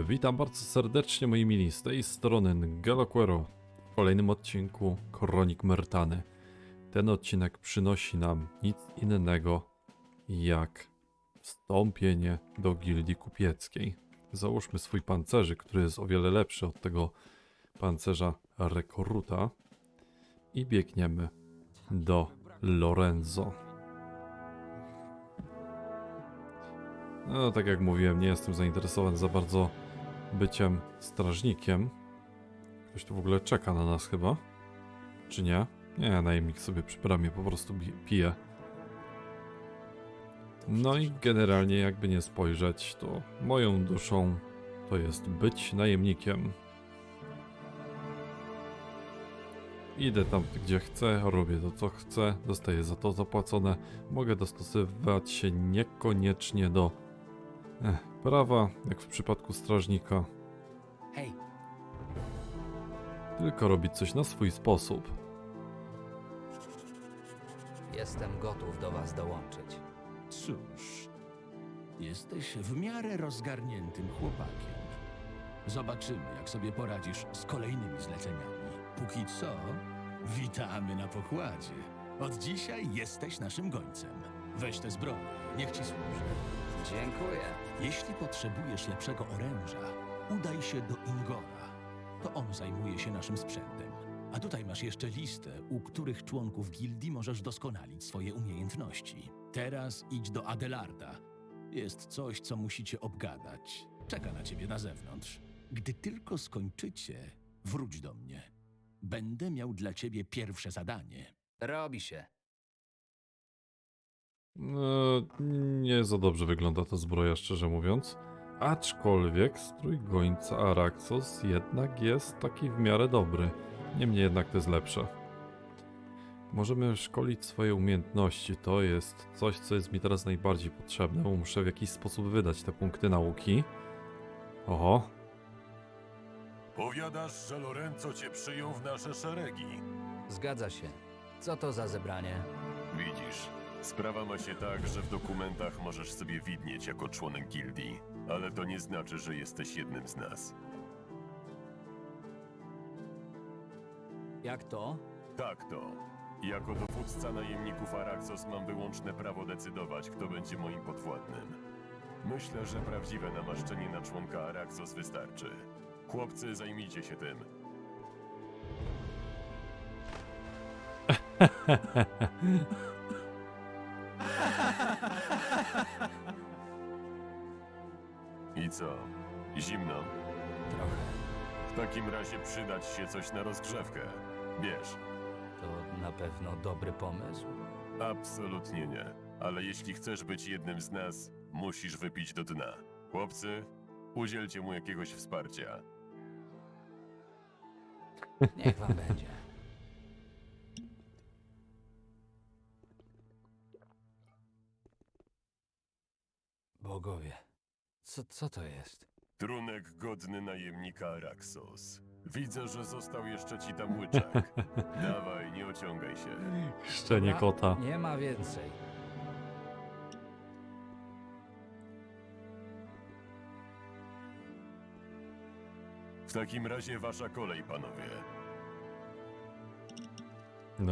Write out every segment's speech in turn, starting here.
Witam bardzo serdecznie moi mili, z tej strony Galoquero w kolejnym odcinku Kronik Mertany. Ten odcinek przynosi nam nic innego jak wstąpienie do gildii kupieckiej. Załóżmy swój pancerzyk, który jest o wiele lepszy od tego pancerza rekruta i biegniemy do Lorenzo. No, tak jak mówiłem, nie jestem zainteresowany za bardzo byciem strażnikiem. Ktoś tu w ogóle czeka na nas chyba? Czy nie? Nie, najemnik sobie przy bramie po prostu pije. No i generalnie jakby nie spojrzeć, to moją duszą to jest być najemnikiem. Idę tam gdzie chcę, robię to co chcę, dostaję za to zapłacone. Mogę dostosowywać się niekoniecznie do eh, prawa, jak w przypadku strażnika, Hej, tylko robić coś na swój sposób. jestem gotów do was dołączyć. Cóż, jesteś w miarę rozgarniętym chłopakiem. Zobaczymy, jak sobie poradzisz z kolejnymi zleceniami. Póki co, witamy na pokładzie. Od dzisiaj jesteś naszym gońcem. Weź tę zbroję, niech ci służy. Dziękuję. Jeśli potrzebujesz lepszego oręża, udaj się do Ingora. To on zajmuje się naszym sprzętem. A tutaj masz jeszcze listę, u których członków gildii możesz doskonalić swoje umiejętności. Teraz idź do Adelarda. Jest coś, co musicie obgadać. Czeka na ciebie na zewnątrz. Gdy tylko skończycie, wróć do mnie. Będę miał dla ciebie pierwsze zadanie. Robi się. No, nie za dobrze wygląda ta zbroja, szczerze mówiąc. Aczkolwiek strój gońca Araxos jednak jest taki w miarę dobry. Niemniej jednak to jest lepsze. Możemy szkolić swoje umiejętności. To jest coś, co jest mi teraz najbardziej potrzebne, bo muszę w jakiś sposób wydać te punkty nauki. Oho, Powiadasz, że Lorenzo cię przyjął w nasze szeregi. Zgadza się. Co to za zebranie? Widzisz, sprawa ma się tak, że w dokumentach możesz sobie widnieć jako członek gildii, ale to nie znaczy, że jesteś jednym z nas. Jak to? Tak to. Jako dowódca najemników Araxos mam wyłączne prawo decydować, kto będzie moim podwładnym. Myślę, że prawdziwe namaszczenie na członka Araxos wystarczy. Chłopcy, zajmijcie się tym. I co? Zimno? Trochę. W takim razie przydać się coś na rozgrzewkę. Bierz. To na pewno dobry pomysł. Absolutnie nie. Ale jeśli chcesz być jednym z nas, musisz wypić do dna. Chłopcy, udzielcie mu jakiegoś wsparcia. Niech wam będzie. Bogowie. Co, co to jest? Trunek godny najemnika Araxos. Widzę, że został jeszcze ci tam łyczak. Dawaj, nie ociągaj się. chrzczenie A, kota. Nie ma więcej. W takim razie wasza kolej, panowie.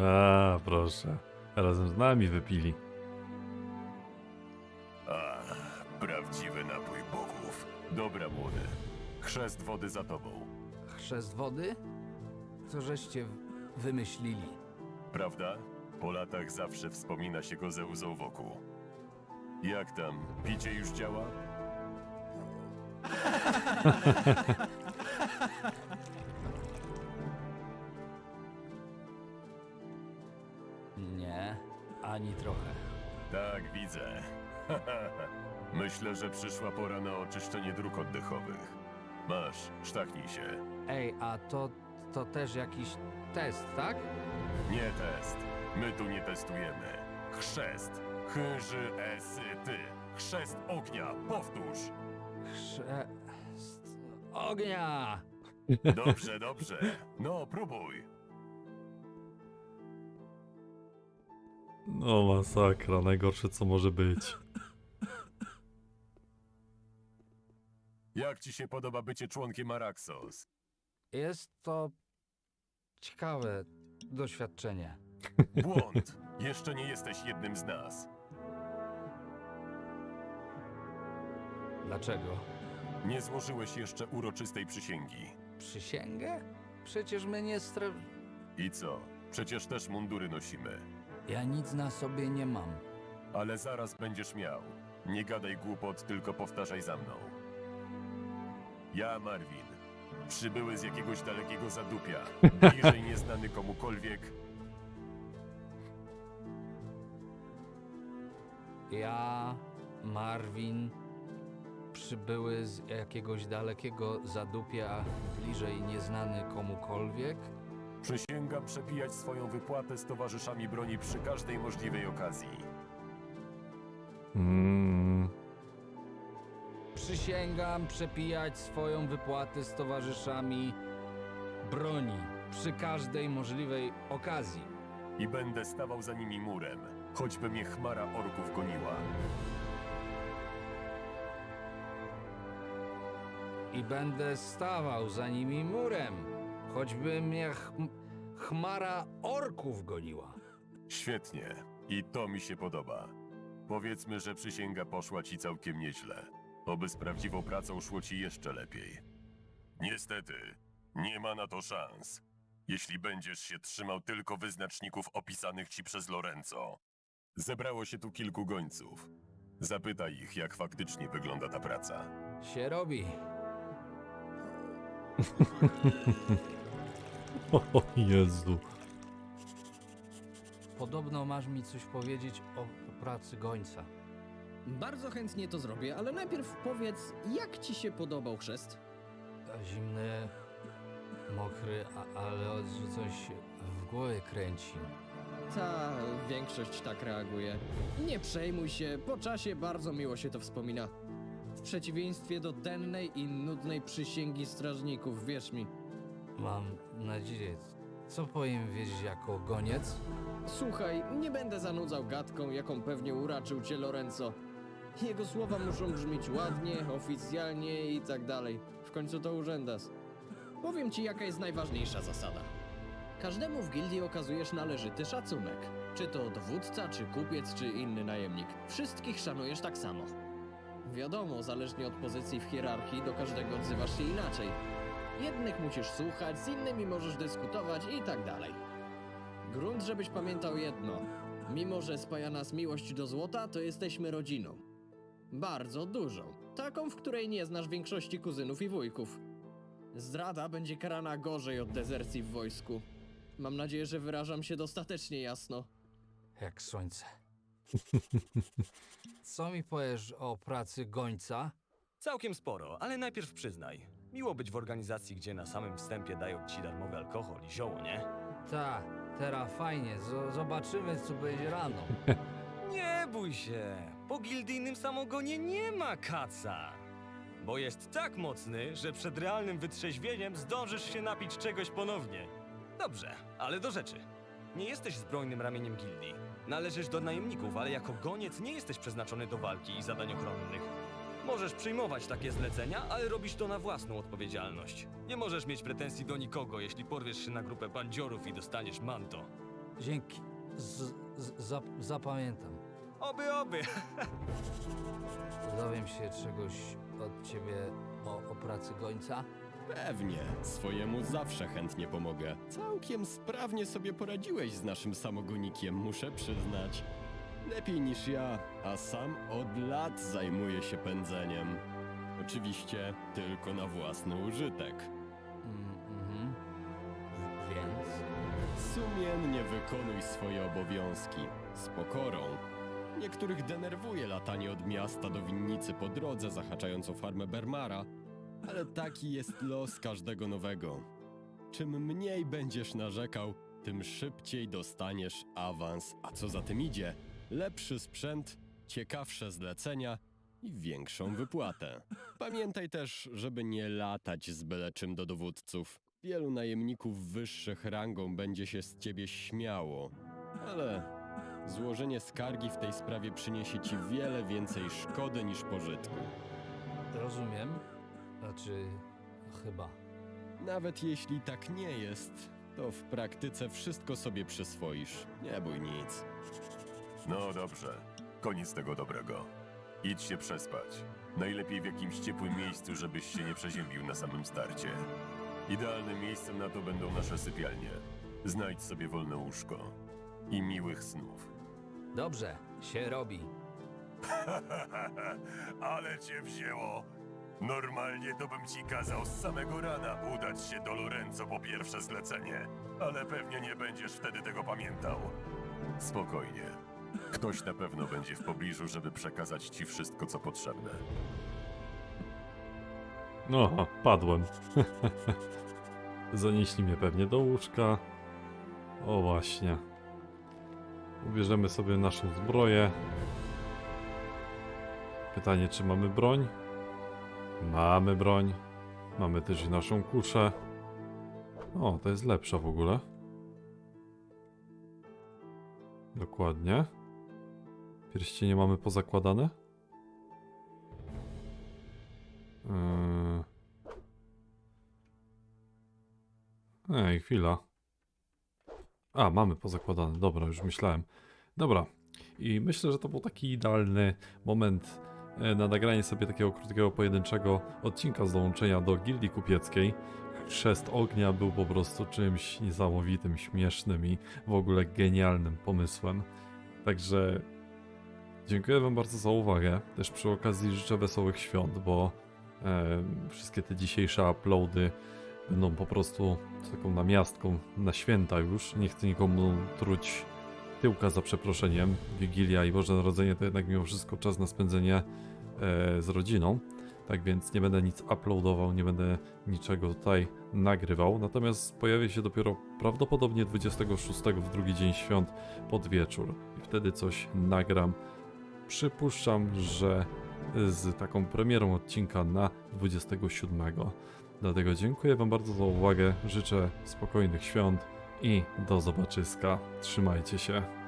A, proszę. Razem z nami wypili. Dobra, młody. Chrzest wody za tobą. Chrzest wody? Co żeście w- wymyślili? Prawda? Po latach zawsze wspomina się go ze łzą wokół. Jak tam? Picie już działa? Nie, ani trochę. Tak, widzę. Myślę, że przyszła pora na oczyszczenie dróg oddechowych. Masz, sztachnij się. Ej, a to, to też jakiś test, tak? Nie test. My tu nie testujemy. Chrzest. Chyży esy ty. Chrzest ognia. Powtórz. Chrzest ognia! Dobrze, dobrze. No, próbuj. No masakra, najgorsze co może być. Jak ci się podoba bycie członkiem Araxos? Jest to ciekawe doświadczenie. Błąd! Jeszcze nie jesteś jednym z nas. Dlaczego? Nie złożyłeś jeszcze uroczystej przysięgi. Przysięgę? Przecież my nie stra... I co? Przecież też mundury nosimy. Ja nic na sobie nie mam. Ale zaraz będziesz miał. Nie gadaj głupot, tylko powtarzaj za mną. Ja, Marvin, przybyły z jakiegoś dalekiego zadupia, bliżej nieznany komukolwiek, Ja, Marvin, przybyły z jakiegoś dalekiego zadupia, bliżej nieznany komukolwiek. przysięgam przepijać swoją wypłatę z towarzyszami broni przy każdej możliwej okazji. Mm, Przysięgam przepijać swoją wypłatę z towarzyszami broni przy każdej możliwej okazji. I będę stawał za nimi murem, choćby mnie chmara orków goniła. I będę stawał za nimi murem, choćby mnie ch- chmara orków goniła. Świetnie. I to mi się podoba. Powiedzmy, że przysięga poszła ci całkiem nieźle. Oby z prawdziwą pracą szło ci jeszcze lepiej. Niestety, nie ma na to szans. Jeśli będziesz się trzymał tylko wyznaczników opisanych ci przez Lorenzo. Zebrało się tu kilku gońców. Zapytaj ich, jak faktycznie wygląda ta praca. Się robi. o Jezu. Podobno masz mi coś powiedzieć o, o pracy gońca. Bardzo chętnie to zrobię, ale najpierw powiedz, jak ci się podobał chrzest? Zimny, mokry, a, ale od że coś w głowie kręci. Ta większość tak reaguje. Nie przejmuj się, po czasie bardzo miło się to wspomina. W przeciwieństwie do dennej i nudnej przysięgi strażników, wierz mi. Mam nadzieję. Co powinien wiedzieć jako goniec? Słuchaj, nie będę zanudzał gadką, jaką pewnie uraczył cię Lorenzo. Jego słowa muszą brzmieć ładnie, oficjalnie i tak dalej. W końcu to urzędas. Powiem ci, jaka jest najważniejsza zasada. Każdemu w gildii okazujesz należyty szacunek. Czy to dowódca, czy kupiec, czy inny najemnik. Wszystkich szanujesz tak samo. Wiadomo, zależnie od pozycji w hierarchii, do każdego odzywasz się inaczej. Jednych musisz słuchać, z innymi możesz dyskutować i tak dalej. Grunt, żebyś pamiętał jedno. Mimo, że spaja nas miłość do złota, to jesteśmy rodziną. Bardzo dużą. Taką, w której nie znasz większości kuzynów i wujków. Zdrada będzie karana gorzej od dezercji w wojsku. Mam nadzieję, że wyrażam się dostatecznie jasno. Jak słońce. Co mi powiesz o pracy gońca? Całkiem sporo, ale najpierw przyznaj. Miło być w organizacji, gdzie na samym wstępie dają ci darmowy alkohol i zioło, nie? Ta, teraz fajnie. Z- zobaczymy, co będzie rano. Bój się! Po gildyjnym samogonie nie ma kaca! Bo jest tak mocny, że przed realnym wytrzeźwieniem zdążysz się napić czegoś ponownie. Dobrze, ale do rzeczy. Nie jesteś zbrojnym ramieniem gildii. Należysz do najemników, ale jako goniec nie jesteś przeznaczony do walki i zadań ochronnych. Możesz przyjmować takie zlecenia, ale robisz to na własną odpowiedzialność. Nie możesz mieć pretensji do nikogo, jeśli porwiesz się na grupę bandziorów i dostaniesz manto. Dzięki. Z, z, zap, zapamiętam. Oby, oby! Dowiem się czegoś od ciebie o, o pracy gońca. Pewnie, swojemu zawsze chętnie pomogę. Całkiem sprawnie sobie poradziłeś z naszym samogonikiem, muszę przyznać. Lepiej niż ja, a sam od lat zajmuję się pędzeniem. Oczywiście tylko na własny użytek. Mm, mhm. W- Więc? Sumiennie wykonuj swoje obowiązki, z pokorą. Niektórych denerwuje latanie od miasta do winnicy po drodze zahaczając o farmę Bermara, ale taki jest los każdego nowego. Czym mniej będziesz narzekał, tym szybciej dostaniesz awans, a co za tym idzie, lepszy sprzęt, ciekawsze zlecenia i większą wypłatę. Pamiętaj też, żeby nie latać z byle czym do dowódców. Wielu najemników wyższych rangą będzie się z ciebie śmiało, ale złożenie skargi w tej sprawie przyniesie ci wiele więcej szkody niż pożytku. Rozumiem. Znaczy, chyba. Nawet jeśli tak nie jest, to w praktyce wszystko sobie przyswoisz. Nie bój nic. No dobrze, koniec tego dobrego. Idź się przespać. Najlepiej w jakimś ciepłym miejscu, żebyś się nie przeziębił na samym starcie. Idealnym miejscem na to będą nasze sypialnie. Znajdź sobie wolne łóżko. I miłych snów. Dobrze, się robi. Ale cię wzięło. Normalnie to bym ci kazał z samego rana udać się do Lorenzo po pierwsze zlecenie. Ale pewnie nie będziesz wtedy tego pamiętał. Spokojnie. Ktoś na pewno będzie w pobliżu, żeby przekazać ci wszystko, co potrzebne. No, padłem. Zanieśli mnie pewnie do łóżka. O właśnie. Ubierzemy sobie naszą zbroję. Pytanie, czy mamy broń? Mamy broń. Mamy też naszą kuszę. O, to jest lepsza w ogóle. Dokładnie. Pierścienie mamy pozakładane? Yy... Ej, chwila. A, mamy pozakładane. Dobra, już myślałem. Dobra. I myślę, że to był taki idealny moment e, na nagranie sobie takiego krótkiego, pojedynczego odcinka z dołączenia do Gildii Kupieckiej. Chrzest ognia był po prostu czymś niesamowitym, śmiesznym i w ogóle genialnym pomysłem. Także dziękuję Wam bardzo za uwagę. Też przy okazji życzę wesołych świąt, bo e, wszystkie te dzisiejsze uploady będą po prostu taką namiastką na święta już. Nie chcę nikomu truć tyłka za przeproszeniem. Wigilia i Boże Narodzenie to jednak mimo wszystko czas na spędzenie e, z rodziną. Tak więc nie będę nic uploadował, nie będę niczego tutaj nagrywał. Natomiast pojawię się dopiero prawdopodobnie 26 w drugi dzień świąt pod wieczór. I wtedy coś nagram. Przypuszczam, że z taką premierą odcinka na 27. Dlatego dziękuję Wam bardzo za uwagę, życzę spokojnych świąt i do zobaczyska. Trzymajcie się.